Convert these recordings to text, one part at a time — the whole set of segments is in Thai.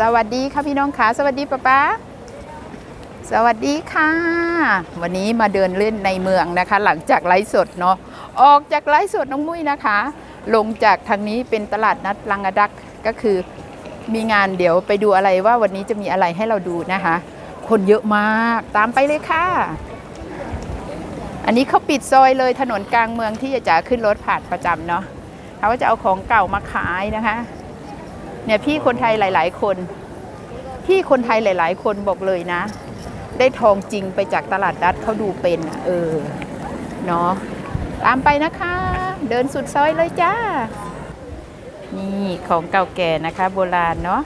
สวัสดีค่ะพี่น้องค่ะสวัสดีป้าป๊าสวัสดีค่ะ วันนี้มาเดินเล่นในเมืองนะคะ หลังจากไลฟ์สดเนาะออกจากไลฟ์สดน้องมุ้ยนะคะ ลงจากทางนี้เป็นตลาดนัดลังกดักก็คือมีงานเดี๋ยวไปดูอะไรว่าวันนี้จะมีอะไรให้เราดูนะคะ คนเยอะมากตามไปเลยค่ะ อันนี้เขาปิดซอยเลยถนนกลางเมืองที่จะจ๋าขึ้นรถผ่านประจำเนาะเขาก็จะเอาของเก่ามาขายนะคะ เนี่ยพี่คนไทยหลาย ๆ คน พี่คนไทยหลาย ๆ คนบอกเลยนะ ได้ทองจริงไปจากตลาดนัดเขาดูเป็นเออเนาะตามไปนะคะ เดินสุดซอยเลยจ้า นี่ของเก่าแก่นะคะ โบราณเนาะ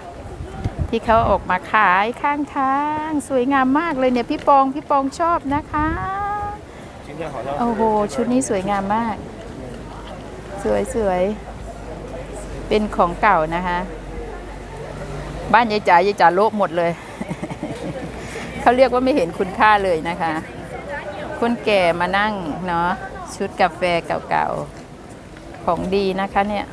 ที่เขาออกมาขายข้างทาง สวยงามมากเลยเนี่ยพี่ปองพี่ปองชอบนะคะโอ้โหชุดนี้สวยงามมาก สวยสวยๆเป็นของเก่านะคะ บ้านยายจ๋ายายจ๋าโละหมดเลย เขาเรียกว่าไม่เห็นคุณค่าเลยนะคะ คนแก่มานั่งเนาะชุดกาแฟเก่าๆ ของดีนะคะเนี่ย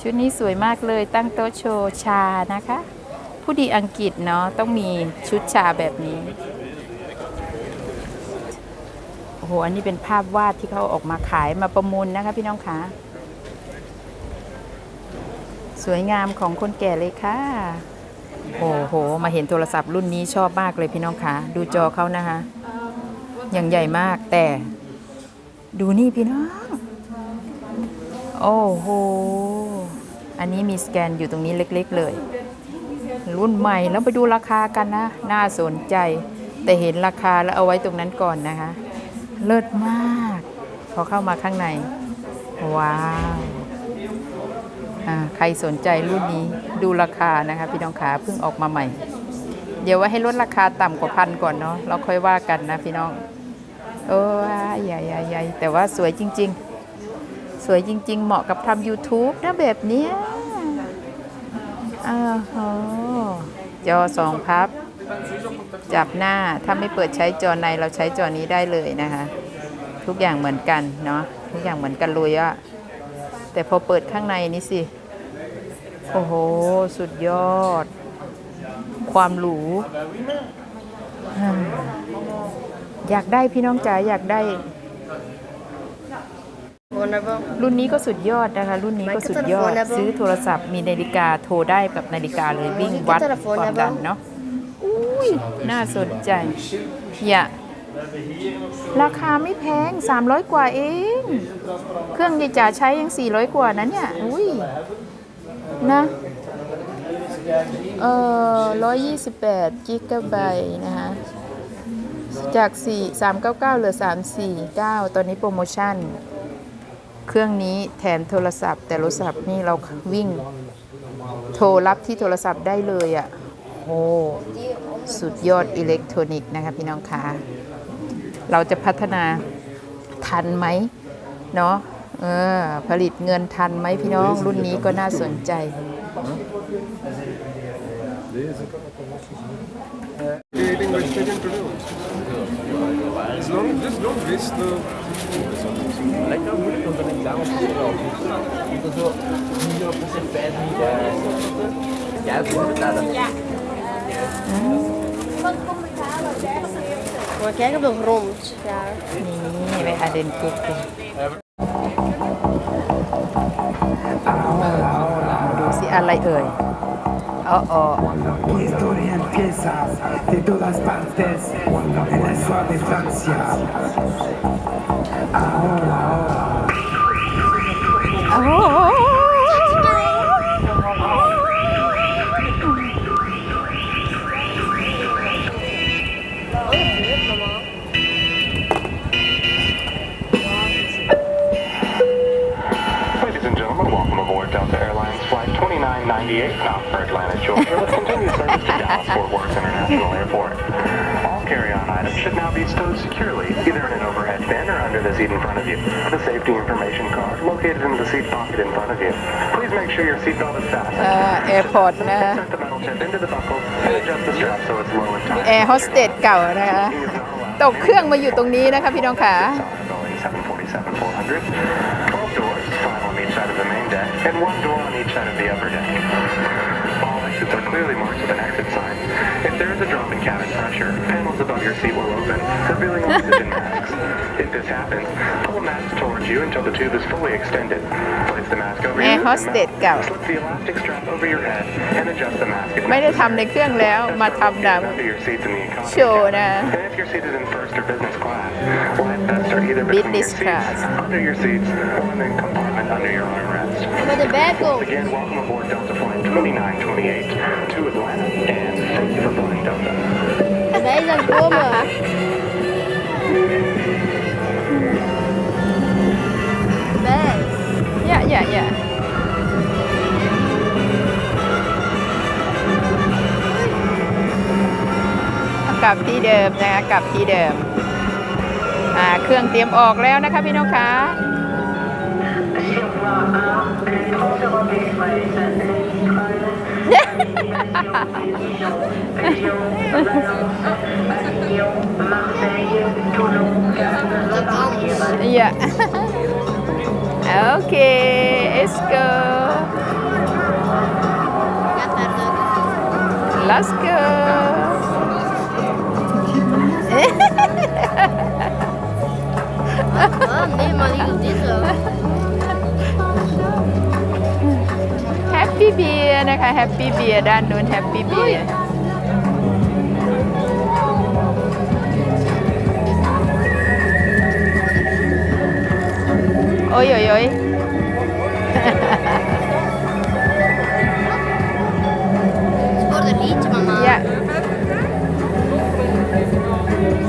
ชุดนี้สวยมากเลยตั้งโต๊ะโชว์ชานะคะ ผู้ดีอังกฤษเนาะต้องมีชุดชาแบบนี้โอ้โหอันนี้เป็นภาพวาดที่เขาออกมาขายมาประมูลนะคะพี่น้องคะ สวยงามของคนแก่เลยค่ะ โอ้โห มาเห็นโทรศัพท์รุ่นนี้ชอบมากเลยพี่น้องคะดูจอเขานะคะอย่างใหญ่มากแต่ ดูนี่พี่น้อง โอ้โห อันนี้มีสแกนอยู่ตรงนี้เล็ก ๆ เลย รุ่นใหม่แล้วไปดูราคากันนะ น่าสนใจ แต่เห็นราคาแล้วเอาไว้ตรงนั้นก่อนนะคะ เลิศมาก พอเข้ามาข้างใน ว้าว ใครสนใจรุ่นนี้ดูราคานะคะพี่น้องขาเพิ่งออกมาใหม่ เดี๋ยวไว้ให้ลดราคาต่ำกว่าพันก่อนเนาะเราค่อยว่ากันนะพี่น้องโอ้ยใหญ่ใหญ่ใหญ่แต่ว่าสวยจริง ๆ สวยจริง ๆ เหมาะกับทำ YouTube นะแบบเนี้ยอ้าวจอสองพับ จับหน้าถ้าไม่เปิดใช้จอในเราใช้จอนี้ได้เลยนะคะ ทุกอย่างเหมือนกันเนาะทุกอย่างเหมือนกันเลยอะแต่พอเปิดข้างในนี่สิ โอ้โห สุดยอด ความหรูอ่าอยากได้พี่น้องจ๋าอยากได้ Vulnerable. รุ่นนี้ก็สุดยอดนะคะ รุ่นนี้ก็สุดยอด Microphone ซื้อโทรศัพท์มีนาฬิกาโทรได้กับนาฬิกาเลยวิ่งวัด Microphone ความดันเนาะอุ้ยน่าสนใจ อย่าราคาไม่แพง 300 กว่าเอง เครื่องยายจ๋าใช้ยัง 400 กว่านะเนี่ย อุ้ย นะ เอ่อ128กิกะไบต์นะคะ จาก4 399เก้าเก้าหลือ349ตอนนี้โปรโมชั่น เครื่องนี้แถมโทรศัพท์ แต่โทรศัพท์นี่เราวิ่ง โทรรับที่โทรศัพท์ได้เลยอะ่ะโอ้สุดยอดอิเล็กทรอนิกส์นะคะพี่น้องคะเราจะพัฒนาทันไหมเนาะ เออผลิตเงินทันไหมพี่น้อง รุ่นนี้ก็น่าสนใจ Creating vegetarian today also. As long as just don't waste the Like I'm really comparing down to the office. Because so, you have to say bad media. Yeah, good that. Maar kijk op de grond. Ja. นี่ไปอา อะไรเอ่ยอ๋ออ๋อ Una historia empieza de todas partes en la suave Francia. Ahora, อ๋อ 2998 bound for Atlanta, Georgia, with continued service to Dallas Fort Worth International Airport. All carry-on items should now be stowed securely, either in an overhead bin or under the seat in front of you. The safety information card located in the seat pocket in front of you. Please make sure your seatbelt is fastened. เอ่อแอร์พอร์ตนะ Insert the metal tip into the buckle and adjust the strap so it's low and tight. แอร์โฮสเตสเก่านะคะ ตกเครื่องมาอยู่ตรงนี้นะคะพี่น้องขา Boeing 747-400. 12 doors, 5 on each and one door on each side of the upper deck. All exits are clearly marked with an exit sign. If there is a drop in cabin pressure, panels above your seat will open, revealing oxygen masks. If this happens, pull a mask towards you until the tube is fully extended. Place the mask over แอ your ร์โฮ mouth สเตสเก่า Slip the elastic strap over your head and adjust the mask. if ไม่ได้ทำ necessary. ในเครื่องแล้ว มาทำหนัง Under your seats in the economy โชว์นะ cabin. And if you're seated in first or business class, life vests are either between Business your seats, class. under your seats, or in the compartment under your armrest. Where the bag goes. Again, welcome aboard Delta Flight 2928 to Atlanta, and thank you for flying Delta. Wij zijn komen. Bag. อย่าอย่าอย่าเอากลับที่เดิมนะคะกลับที่เดิม อ่า เครื่องเตรียมออกแล้วนะคะพี่น้องคะ Ja. Oké, let's go. Let's go. Oh, nee, maar niet op dit zo. Happy Beer นะคะ Happy Beer ด้านนู้น Happy Beer โอ้ยโอ้ยโอ้ย Het wordt een liedje, mama. อย่า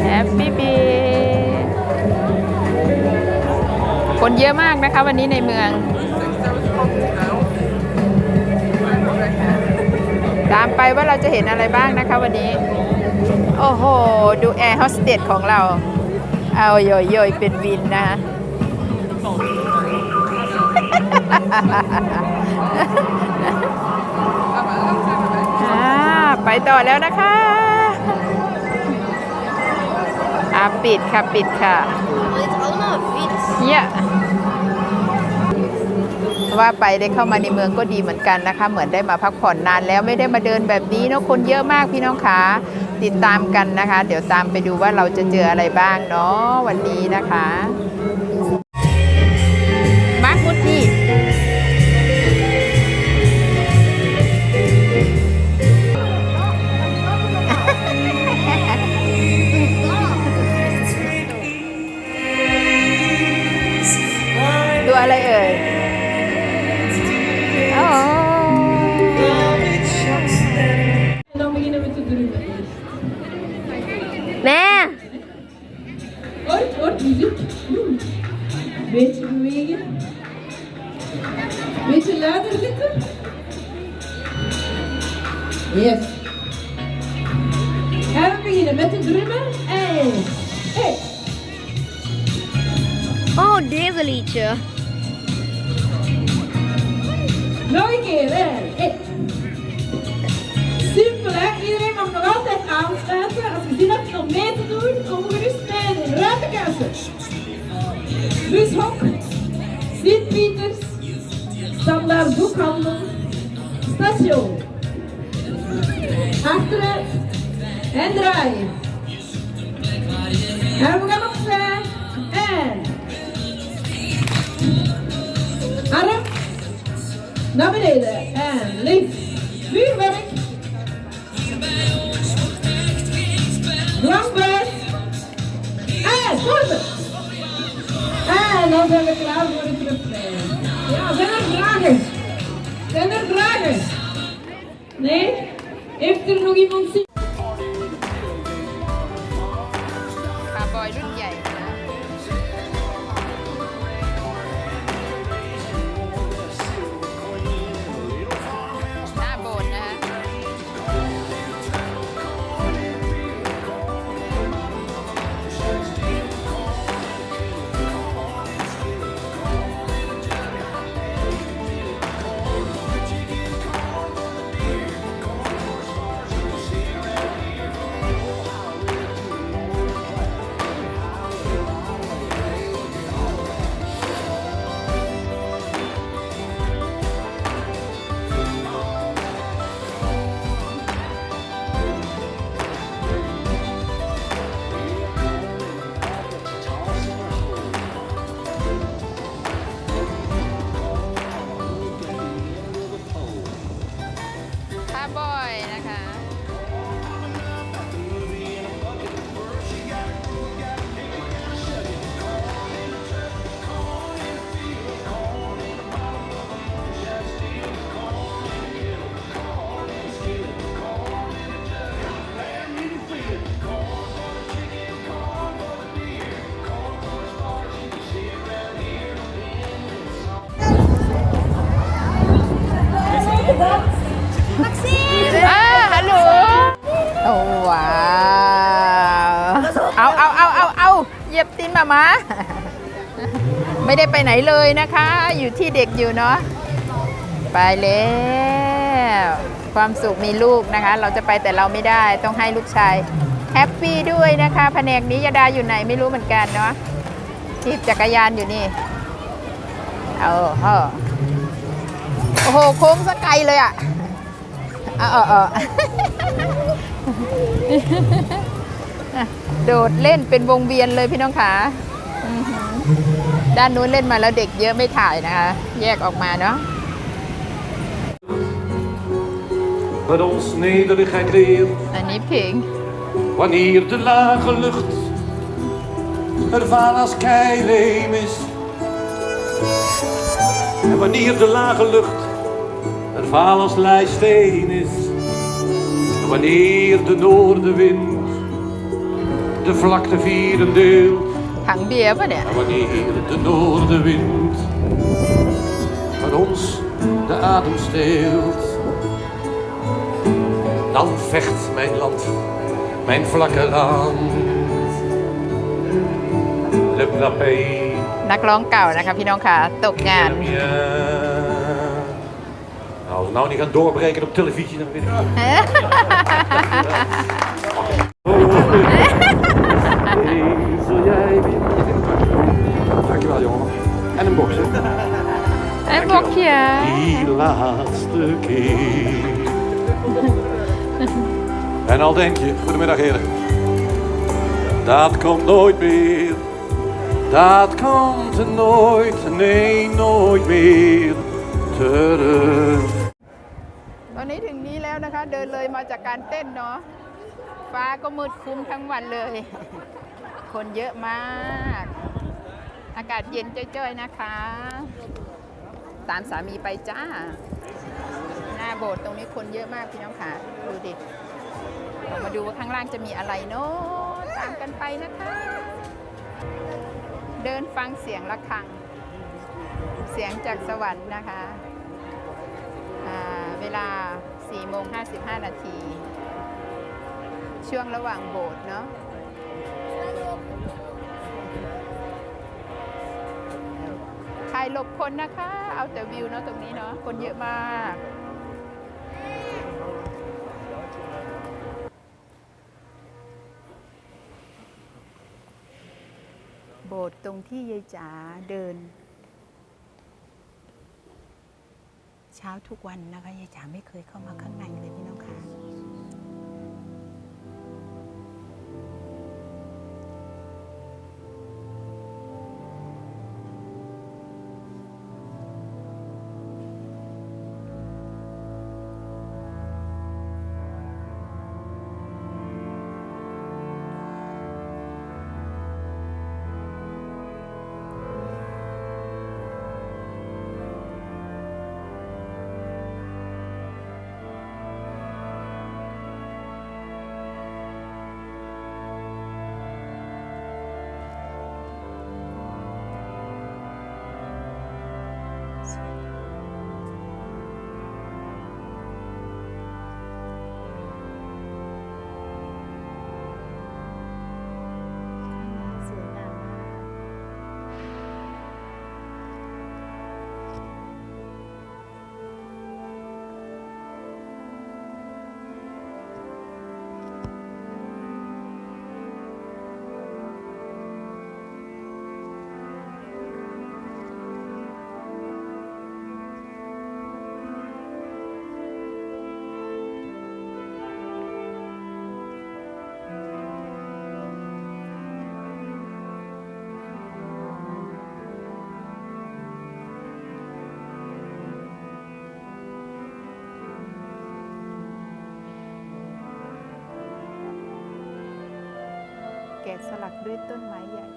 Happy Beer คนเยอะมากนะคะวันนี้ในเมือง ตามไปว่าเราจะเห็นอะไรบ้างนะคะวันนี้ โอ้โห ดูแอร์โฮสเตสของเรา เอาโยโยยเป็นวินนะอ่าไปต่อแล้วนะคะอ่าปิดค่ะ ปิดค่ะ Dit ว่าไปได้เข้ามาในเมืองก็ดีเหมือนกันนะคะ เหมือนได้มาพักผ่อนนานแล้วไม่ได้มาเดินแบบนี้เนาะคนเยอะมากพี่น้องคะติดตามกันนะคะ เดี๋ยวตามไปดูว่าเราจะเจออะไรบ้างเนาะวันนี้นะคะ Nee. Hoort, hoort muziek. Beetje bewegen. Beetje luider zitten. Yes. En we beginnen met de drummen. En... Hey. Oh, deze liedje. Nog een keer. En... Hey. Simpel hè. Iedereen mag nog aansluiten. Als je zin hebt om mee te doen, kom gerust mee. Ruitenkassen. Bushok. Sint-Pieters. Standaard boekhandel. Station. Achteruit. En draaien. En we gaan opzij. En. Arm. Naar beneden. En links. Vuurwerk. Sporten. En dan zijn we klaar voor het refrein. Ja, zijn er vragen? Zijn er vragen? Nee? Heeft er nog iemand zin? Bad boy. ยียบตีนมาไม่ได้ไปไหนเลยนะคะ อยู่ที่เด็กอยู่เนาะไปแล้ว ความสุขมีลูกนะคะ เราจะไปแต่เราไม่ได้ต้องให้ลูกชายแฮปปี้ด้วยนะคะแผนกนี้ยาดาอยู่ไหนไม่รู้เหมือนกันเนาะทีบจักรยานอยู่นี่เอาเออโอ้โหโค้งสกไกลเลยอะเออเออเออ โดดเล่นเป็นวงเวียนเลยพี่น้องขาอื้อหือด้านนู้นเล่นมาแล้วเด็กเยอะไม่ถ่ายนะคะ แยกออกมาเนาะ Met ons nederigheid leert อันนี้เพลง wanneer de lage lucht er vaal als keileem is. En wanneer de lage lucht er vaal als leisteen is. En wanneer de noordenwind de vlakte vieren deelt. ถังเบียร์ป่ะเนี่ย En wanneer de noordenwind van ons de adem steelt, dan vecht mijn land, mijn vlakke land. Le Plapé, นักร้องเก่านะคะพี่น้องค่ะตกงาน le mien. Nou, als we nou niet gaan doorbreken op televisie, dan weet ik En een box, hè? ไอ้บอกเขีย Die laatste keer. En al denk je, goedemiddag heren, dat komt nooit meer. Dat komt nooit, nee, nooit meer terug. ตอนนี้ถึงนี้แล้วนะคะ เดินเลยมาจากการเต้นเนาะ ฟ้าก็มืดครึ้มทั้งวันเลย คนเยอะมาก อากาศเย็นจ้อยๆนะคะ ตามสามีไปจ้า หน้าโบสถ์ตรงนี้คนเยอะมากพี่น้องค่ะ ดูดิเรามาดูว่าข้างล่างจะมีอะไรเนาะตามกันไปนะคะ เดินฟังเสียงะระฆัง เสียงจากสวรรค์นะคะ เวลา4โมง55 นาที ช่วงระหว่างโบสถ์เนาะ หลบคนนะคะ เอาแต่วิวเนาะตรงนี้เนาะคนเยอะมากโบสถ์ตรงที่ยายจ๋าเดิน เช้าทุกวันนะคะยายจ๋าไม่เคยเข้ามาข้างในเลยพี่น้องค่ะ สลักด้วยต้นไม้ใหญ่